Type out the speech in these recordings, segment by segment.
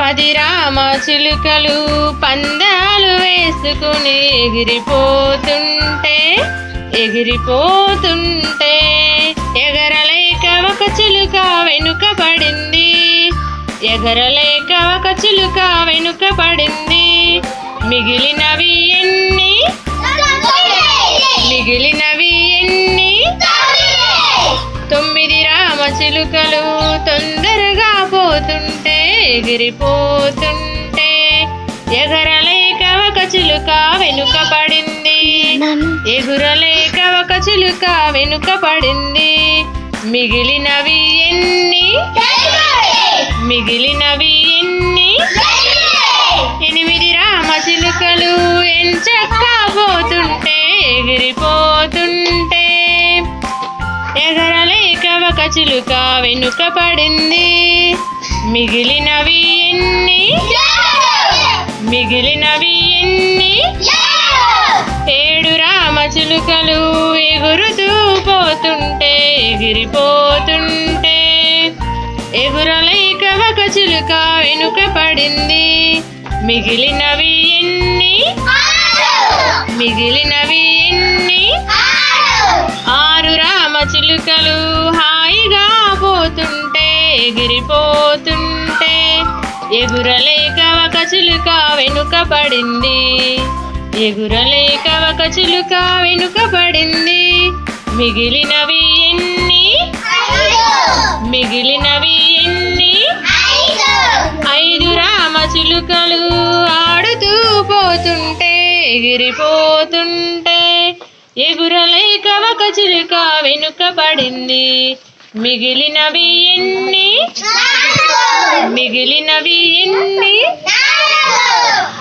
పది రామ చిలుకలు పందాలు వేసుకుని ఎగిరిపోతుంటే ఎగిరిపోతుంటే ఎగరలేక ఒక చిలుక వెనుక పడింది. ఎగరలేక ఒక చిలుక వెనుక పడింది. మిగిలినవి ఎన్ని? మిగిలినవి ఎన్ని? తొమ్మిది రామ చిలుకలు తొందరగా పోతుంటే ఎగిరిపోతుంటే ఎగరలేక ఒక చిలుక వెనుక పడింది. ఎగురలేక ఒక చిలుక వెనుక పడింది. మిగిలినవి ఎన్ని? మిగిలినవి ఎన్ని? ఎనిమిది రామ చిలుకలు ఎంచక్కా చిలుక వెనుక పడింది. మిగిలినవి ఎన్ని? మిగిలినవి ఎన్ని? ఏడు రామ చిలుకలు ఎగురుతూ పోతుంటే ఎగిరిపోతుంటే. ఎగురలేక ఒక చిలుక వెనుక పడింది. మిగిలినవి ఎన్ని? మిగిలినవి ఎగిరిపోతుంటే ఎగురలేక ఒక చిలుక వెనుక పడింది ఎగురలేక ఒక చిలుక వెనుక పడింది మిగిలినవి ఎన్ని? మిగిలినవి ఎన్ని? ఐదు రామ చిలుకలు ఆడుతూ పోతుంటే ఎగిరిపోతుంటే ఎగురలేక ఒక చిలుక వెనుక పడింది మిగిలినవి ఎన్ని? మిగిలినవి ఎన్ని?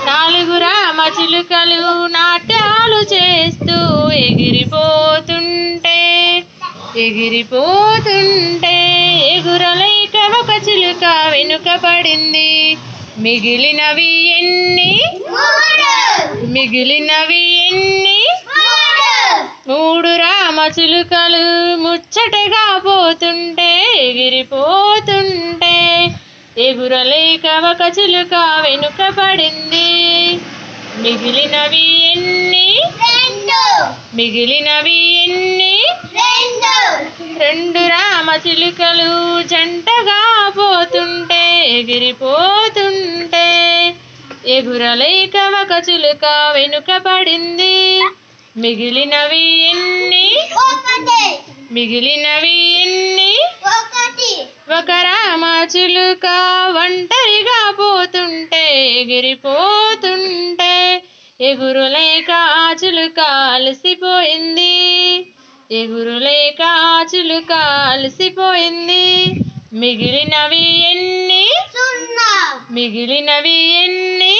నాలుగు రామ చిలుకలు నాట్యాలు చేస్తూ ఎగిరిపోతుంటే ఎగిరిపోతుంటే ఎగురలేక ఒక చిలుక వెనుక పడింది. మిగిలినవి ఎన్ని? మిగిలినవి ఎన్ని? మూడు. రామ చిలుకలు ముచ్చటగా పోతుంటే ఎగిరిపోతుంటే ఎగురలేక ఒక చిలుక వెనుక పడింది. మిగిలినవి ఎన్ని? మిగిలినవి ఎన్ని? రెండు. రామ చిలుకలు జంటగా పోతుంటే ఎగిరిపోతుంటే ఎగురలేక ఒక చిలుక వెనుక పడింది. మిగిలినవి ఎన్ని? మిగిలినవి ఎన్ని? ఒక రామ చిలుక ఒంటరిగా పోతుంటే ఎగిరిపోతుంటే ఎగురులేక ఆ చిలుక అలసిపోయింది. ఎగురులేక ఆ చిలుక అలసిపోయింది. మిగిలినవి ఎన్ని? మిగిలినవి ఎన్ని?